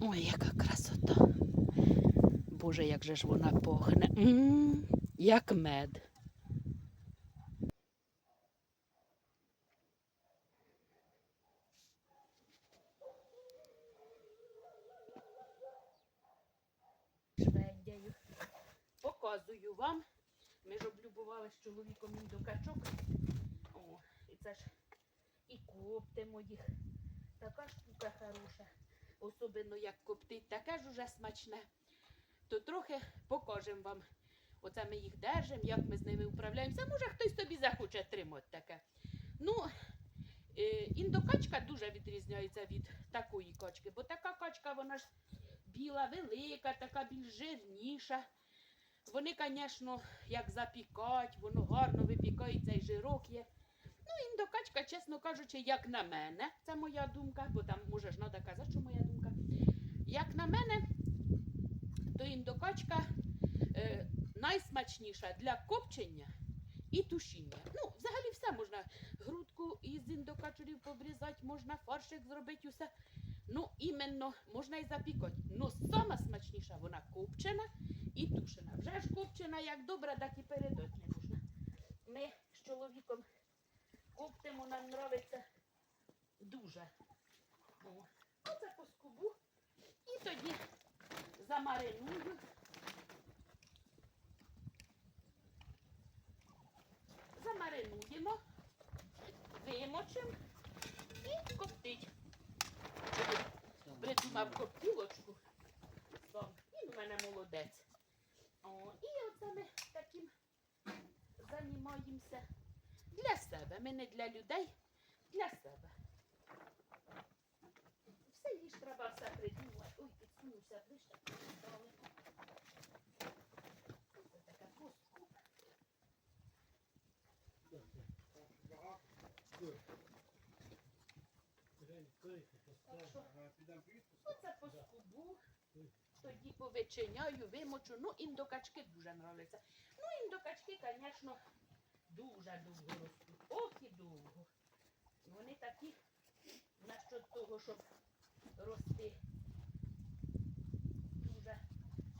Ой, яка красота. Боже, як же ж вона пахне. м як мед. Шведяю. Показую вам. Ми ж облюбували з чоловіком індокачок. О, і це ж і коптимо їх. Така штука хороша. Особливо як коптить, таке ж уже смачне. То трохи покажемо вам. Оце ми їх держимо, як ми з ними управляємося. Може, хтось собі захоче тримати таке. Ну, е, індокачка дуже відрізняється від такої качки, бо така качка, вона ж біла, велика, така більш жирніша. Вони, звісно, як запікать, воно гарно випікається і жирок є. Ну, індокачка, чесно кажучи, як на мене, це моя думка, бо там може ж треба казати, що моя думка. Як на мене, то індокачка е, найсмачніша для копчення і тушіння. Ну, взагалі все можна. Грудку із індокачурів побрізати, можна фаршик зробити усе. Ну, іменно можна і запікати. Ну, сама смачніша вона копчена і тушена. Вже ж копчена як добра, так і передати не можна. Ми з чоловіком коптимо, нам нравиться дуже. Оце по скубу. І тоді замариную. Замаринуємо, вимочимо і коптить. Придумав коптілочку. Він у мене молодець. О, і оце ми таким займаємося для себе. Ми не для людей, для себе. Все їй ж треба все придумати. Ой, підсунувся ближче. Дали. Це така пустка. Оце по скубу. Тоді повичиняю, вимочу. Ну, індокачки дуже нравляться. Ну, індокачки, звісно, дуже довго ростуть. Ох і довго. Вони такі, насчет того, щоб рости. Дуже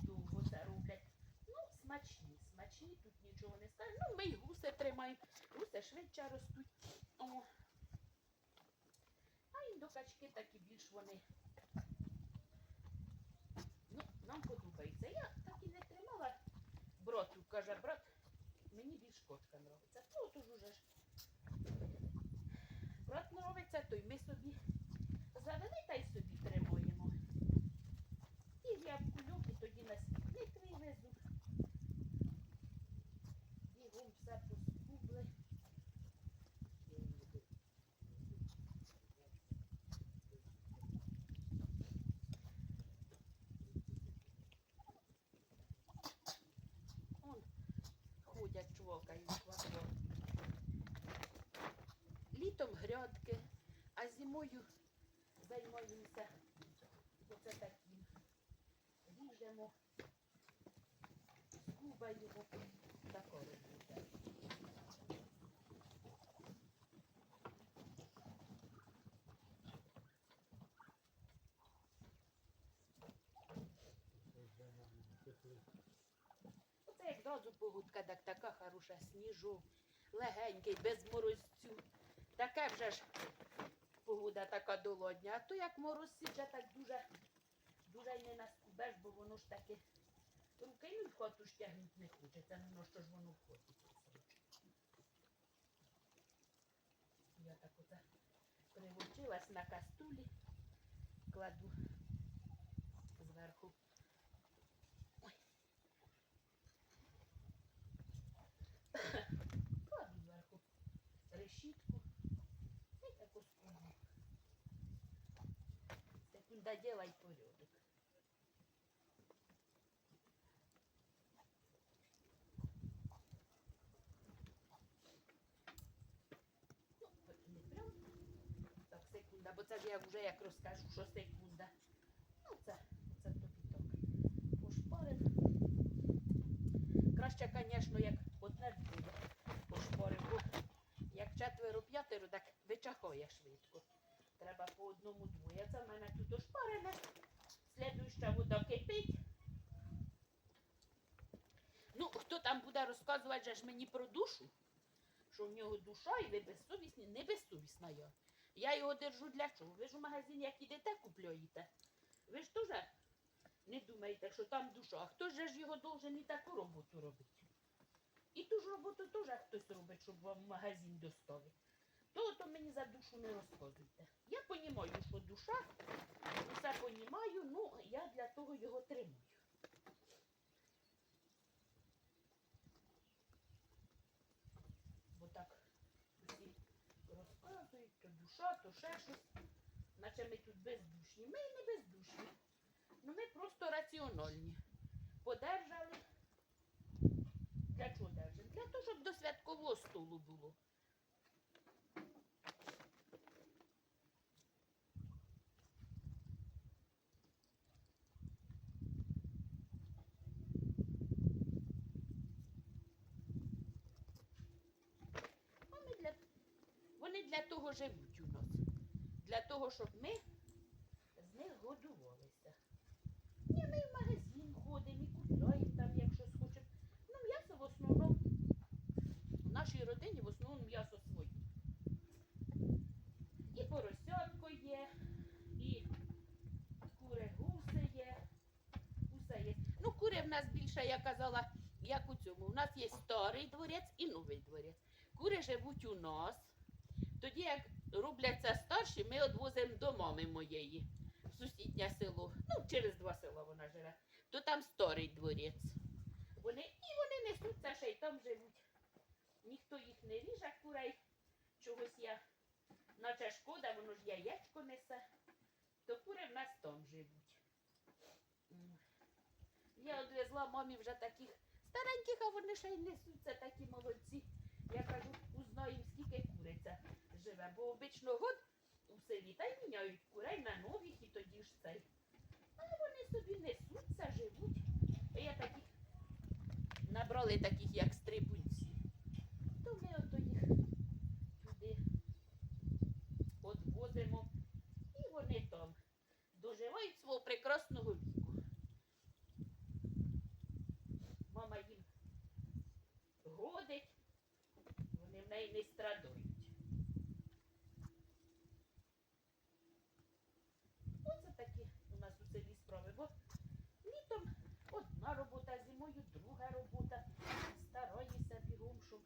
довго це роблять. Ну, смачні, смачні, тут нічого не скажеш. Ну, ми й гуси тримаємо. Гуси швидше ростуть. О. А індокачки такі більш вони. Ну, нам подобається. Я так і не тримала. Брату каже, брат, мені більш кочка нравиться. Ну, то уже ж. Брат нравиться, то й ми собі завели та й собі тримаємо. І я в кульок, і тоді на смітник вивезу. Бігом все поскубли. Он ходять і квадро. Літом грядки, а зимою займаємося оце таким. Ріжемо, скубаємо, робимо. Оце як зразу погодка, так така хороша, сніжок, легенький, без морозцю. Таке вже ж погода така долодня. А то як мороз січе, так дуже, дуже й не наскубеш, бо воно ж таке руки ну, в хату ж тягнуть не хочеться, ну що ж воно в хаті. Я так оце привучилась на кастулі, кладу зверху Кладу зверху решітку і таку скубу. Секунда делай порядок. Ну, не прям. Так, секунда, бо це я вже як розкажу, що секунда. Ну, це, це тобі так. Пошпарив. Краще, звісно, як одне буде пошпорив, бо як четверо-п'ятеро, так вичахує швидко. Одному двоє. Це в мене тут ошпарене. гаряча вода кипить. Ну, хто там буде розказувати же ж мені про душу, що в нього душа і ви безсовісні, не безсовісна я. Я його держу для чого? Ви ж у магазин, як ідете, купляєте. Ви ж теж не думаєте, що там душа. А хто ж його должен і таку роботу робити? І ту ж роботу теж хтось робить, щоб вам магазин доставити. То, то мені за душу не розказуйте. Я понімаю, що душа, усе понімаю, ну я для того його тримаю. Бо так всі розказують, то душа, то ще щось. Наче ми тут бездушні. Ми не бездушні. Ну ми просто раціональні. Подержали. Для чого держимо? Для того, щоб до святкового столу було. Вони для, вони для того живуть у нас. Для того, щоб ми з них годувалися. Ні, ми в магазин ходимо і купляємо там, якщо схочемо. Ну, м'ясо в основному. В нашій родині в основному м'ясо своє. І поросятко є, і кури гуси є. Усе є. Ну, кури в нас більше, я казала, як у цьому. У нас є старий дворець і новий дворець. Кури живуть у нас. Тоді, як робляться старші, ми відвозимо до мами моєї в сусіднє село. Ну, через два села вона живе. То там старий дворець. Вони, і вони несуться ще й там живуть. Ніхто їх не ріже, курей. Чогось я, наче шкода, воно ж яєчко несе. То кури в нас там живуть. Я одвезла мамі вже таких стареньких, а вони ще й несуться такі молодці. Я кажу, узнаємо, скільки куриця живе, бо обично год у селі та й міняють курей на нових і тоді ж цей. А вони собі несуться, живуть. Я таких набрали таких, як стрибунці. То ми ото їх туди одвозимо. І вони там доживають свого прекрасного віку. Мама їм годить, вони в неї не страдають. Оце такі у нас у селі справи. Бо літом одна робота, зимою друга робота. Стараюся бігом, щоб.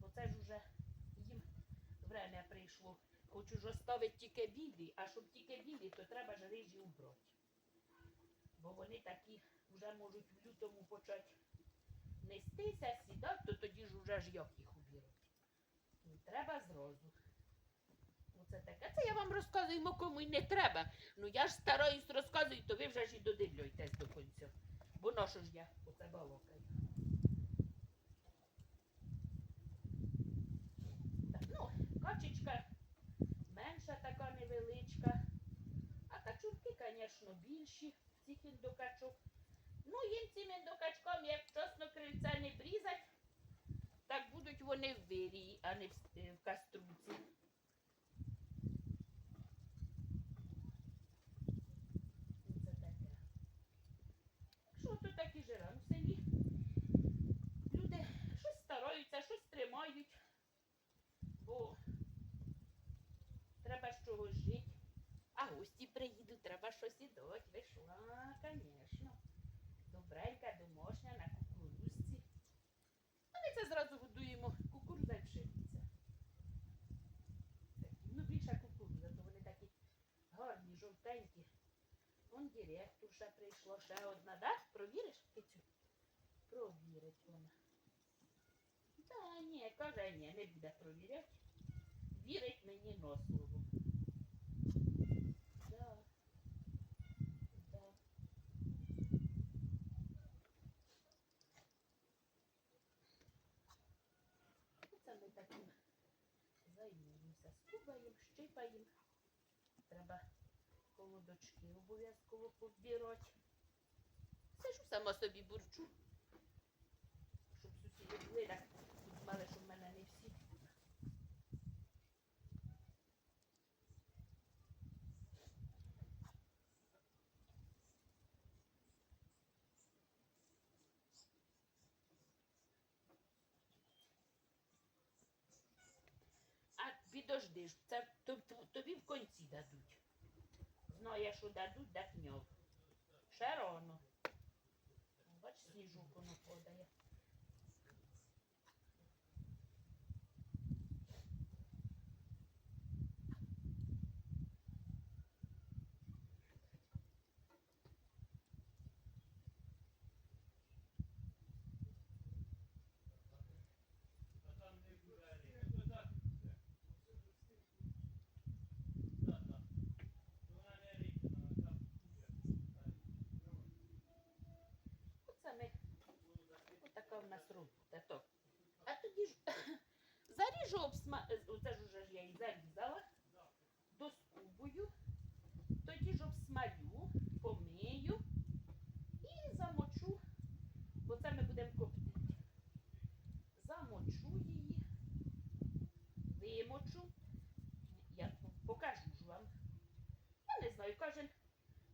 Бо це ж уже їм время прийшло. Хочу ж оставити тільки білі, а щоб тільки білі, то треба ж рижі убрати. Бо вони такі вже можуть в лютому почати нестися, сідати, то тоді ж уже ж як їх убірати. Ну, треба зразу. Оце таке. Це я вам розказую, кому й не треба. Ну я ж стараюсь розказую, то ви вже ж і додивлюйтесь до кінця. Бо на що ж я оце балокаю. Так, ну, качечка менша така невеличка. А качурки, більші цих індокачок. Ну, їм цим індукачком, як вчасно крильця не брізать, так будуть вони в вирії, а не в, с- е, в каструці. Це таке. Що тут такі жира? Ну, в селі люди щось стараються, щось тримають, бо треба з чогось жити. А приїдуть, треба щось і дати. Ви що? А, звісно. Добренька, домашня, на кукурузці. А ми це зразу годуємо кукурудза і пшениця. Ну, більше кукурудза, то вони такі гарні, жовтенькі. Вон директорша прийшла, ще одна, да? Провіриш, Кицю? Провірить вона. Та ні, каже, ні, не буде провіряти. Вірить мені на слово. Да. Да. Це ми таким займаємося. Скубаємо, щипаємо. Треба колодочки обов'язково побірати. Сижу сама собі бурчу. Щоб сусіди були, так тут знали, що в мене не всі. Підожди ж, це то- то- тобі в конці дадуть. Знає, що дадуть, да нього. Ще рано. Бач, сніжок воно подає. Оце ми. Отака в нас. А тоді ж заріжу обсма... е, Оце ж уже я і зарізала. Доскубую. Тоді ж обсмалю, помию і замочу. Бо це ми будемо коптити. Замочу її, вимочу. Я покажу ж вам. Я не знаю, кожен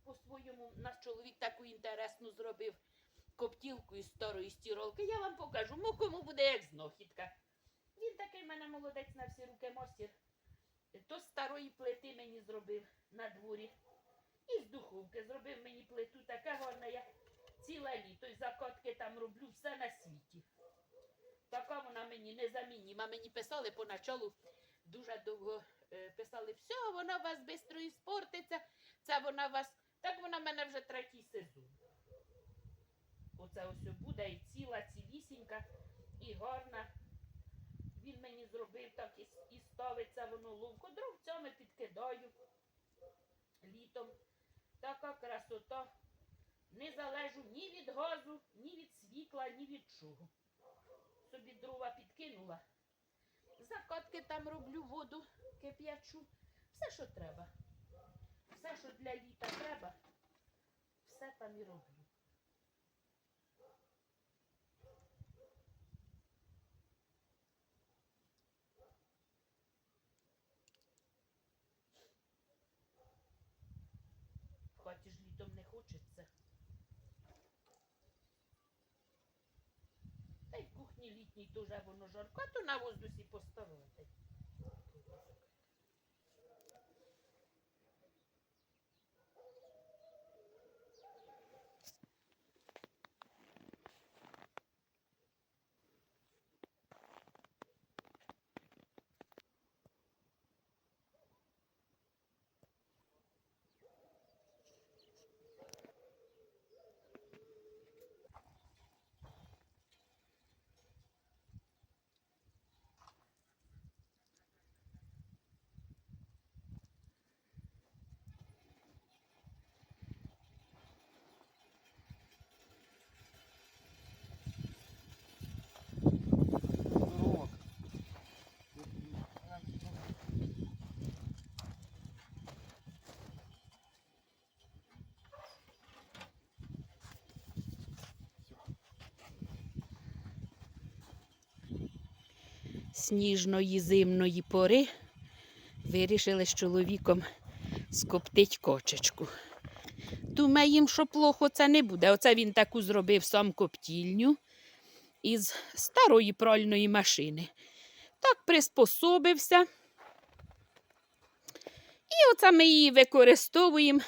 по-своєму наш чоловік таку інтересну зробив коптілку із старої стіролки. Я вам покажу, ну кому буде як знахідка. Він такий мене молодець на всі руки мастер. То старої плити мені зробив на дворі. І з духовки зробив мені плиту така гарна, я ціле літо і закатки там роблю все на світі. Така вона мені незамінніма. Мені писали поначалу дуже довго е, писали, все, вона вас швидко іспортиться, це вона вас. Так вона в мене вже третій сезон. Оце ось буде і ціла, цілісінька, і гарна. Він мені зробив так і, ставиться воно ловко. Дровцями підкидаю літом. Така красота. Не залежу ні від газу, ні від світла, ні від чого. Собі дрова підкинула. Закатки там роблю, воду кип'ячу. Все, що треба. Все, що для літа треба, все там і роблю. В хаті ж літом не хочеться. Та й в кухні літній дуже воно жарко, то на воздусі поставити. Сніжної зимної пори вирішили з чоловіком скоптить кочечку. Думаємо, що плохо це не буде. Оце він таку зробив сам коптільню із старої пральної машини. Так приспособився. І оце ми її використовуємо.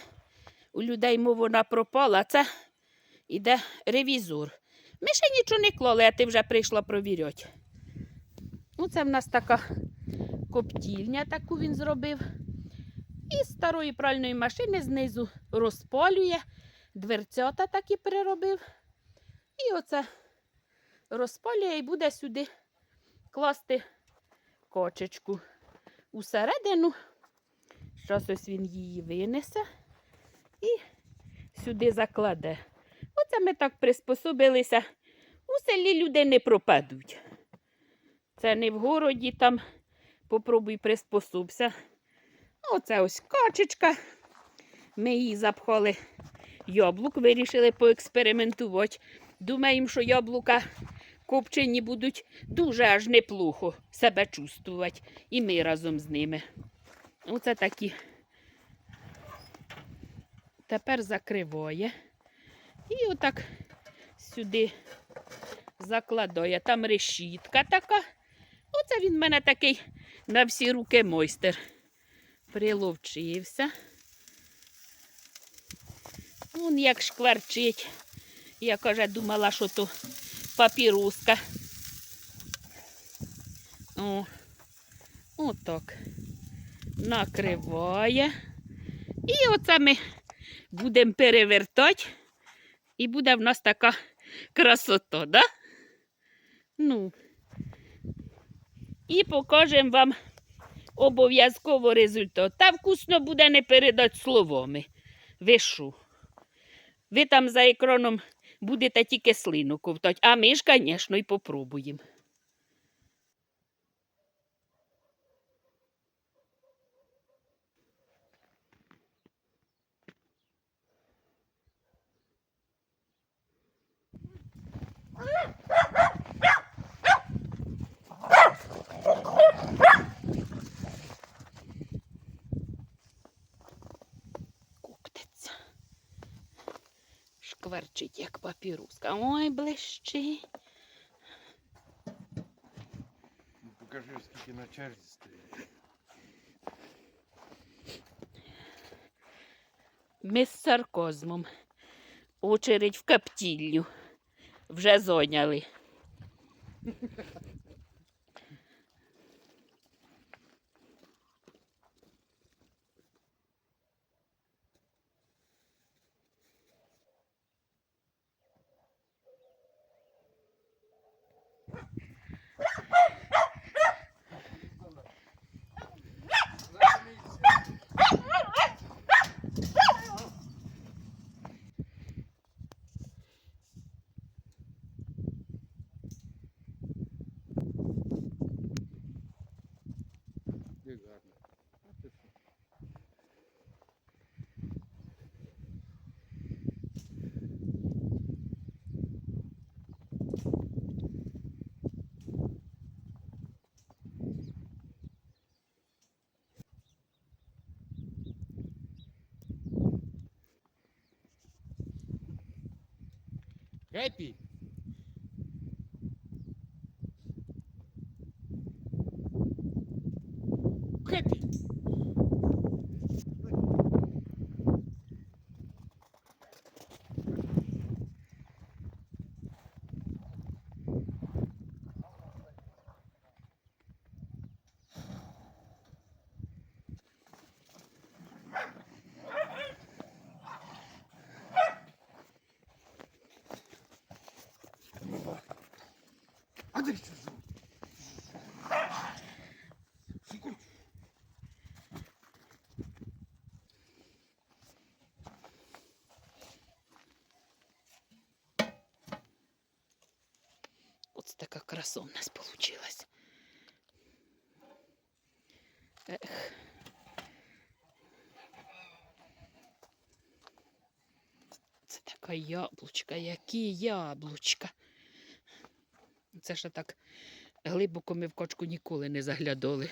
У людей, мов вона пропала, це іде ревізор. Ми ще нічого не клали, а ти вже прийшла провіряти. Оце в нас така коптільня, таку він зробив. І з старої пральної машини знизу розпалює, дверцята такі переробив. І оце розпалює і буде сюди класти кочечку усередину. Щось ось він її винесе і сюди закладе. Оце ми так приспособилися. У селі люди не пропадуть. Це не в городі там попробуй приспособся. Оце ось качечка. Ми її запхали яблук, вирішили поекспериментувати. Думаємо, що яблука копчені будуть дуже аж неплохо себе чувствувати. І ми разом з ними. Оце такі. Тепер закриває. І отак сюди закладає. Там решітка така. Оце він в мене такий на всі руки майстер. Приловчився. Він як шкварчить. Я каже, думала, що то папіруска. О, отак. Накриває. І оце ми будемо перевертати. І буде в нас така красота, да? Ну. І покажемо вам обов'язково результат. Та вкусно буде не передати словами. Ви що? Ви там за екраном будете тільки слину ковтати, а ми ж, звісно, і попробуємо. Коптиться. Шкварчить, як папіруска. Ой, блищи. Ну, Покажи, скільки на черзі стоїть. Ми з сарказмом. Очередь в каптіллю. Вже зоняли. Happy. Happy. Ось така краса у нас вийшла. Ех. Це така яблучка, які яблучка. Це ще так глибоко ми в кочку ніколи не заглядали.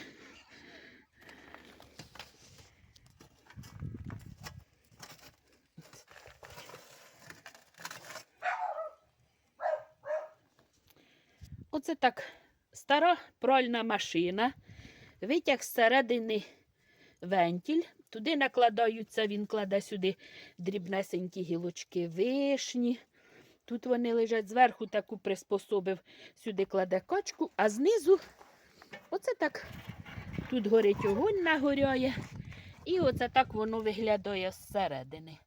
Оце так стара пральна машина. Витяг зсередини вентиль. Туди накладаються, він кладе сюди дрібнесенькі гілочки вишні. Тут вони лежать зверху, таку приспособив, сюди кладе качку, а знизу оце так. Тут горить огонь нагоряє. І оце так воно виглядає зсередини.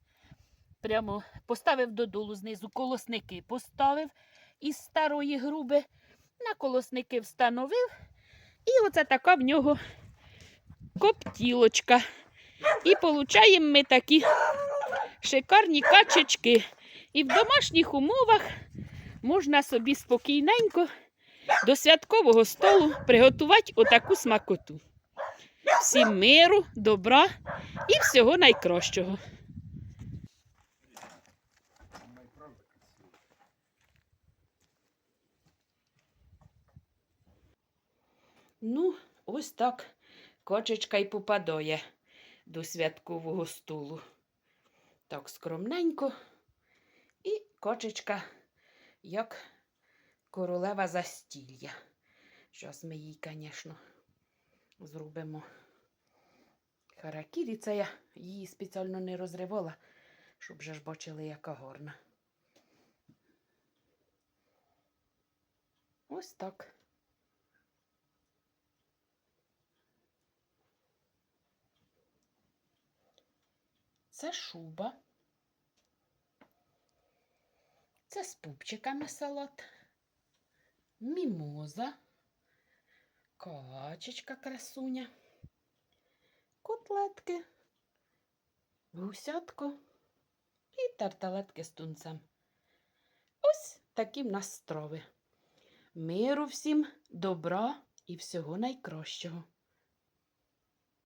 Прямо поставив додолу знизу колосники поставив із старої груби, на колосники встановив. І оце така в нього коптілочка. І получаємо ми такі шикарні качечки. І в домашніх умовах можна собі спокійненько до святкового столу приготувати отаку смакоту. Всім миру, добра і всього найкращого. Вона і правда красива. Ну, ось так кочечка й попадає до святкового столу. Так скромненько. І кочечка, як королева застілля. Щас ми їй, звісно, зробимо харакірі. Це я її спеціально не розривала, щоб вже ж бачили, яка гарна. Ось так. Це шуба. Це з пупчиками салат. Мімоза. Качечка красуня. Котлетки. Гусятко. І тарталетки з тунцем. Ось такі в нас страви. Миру всім, добра і всього найкращого.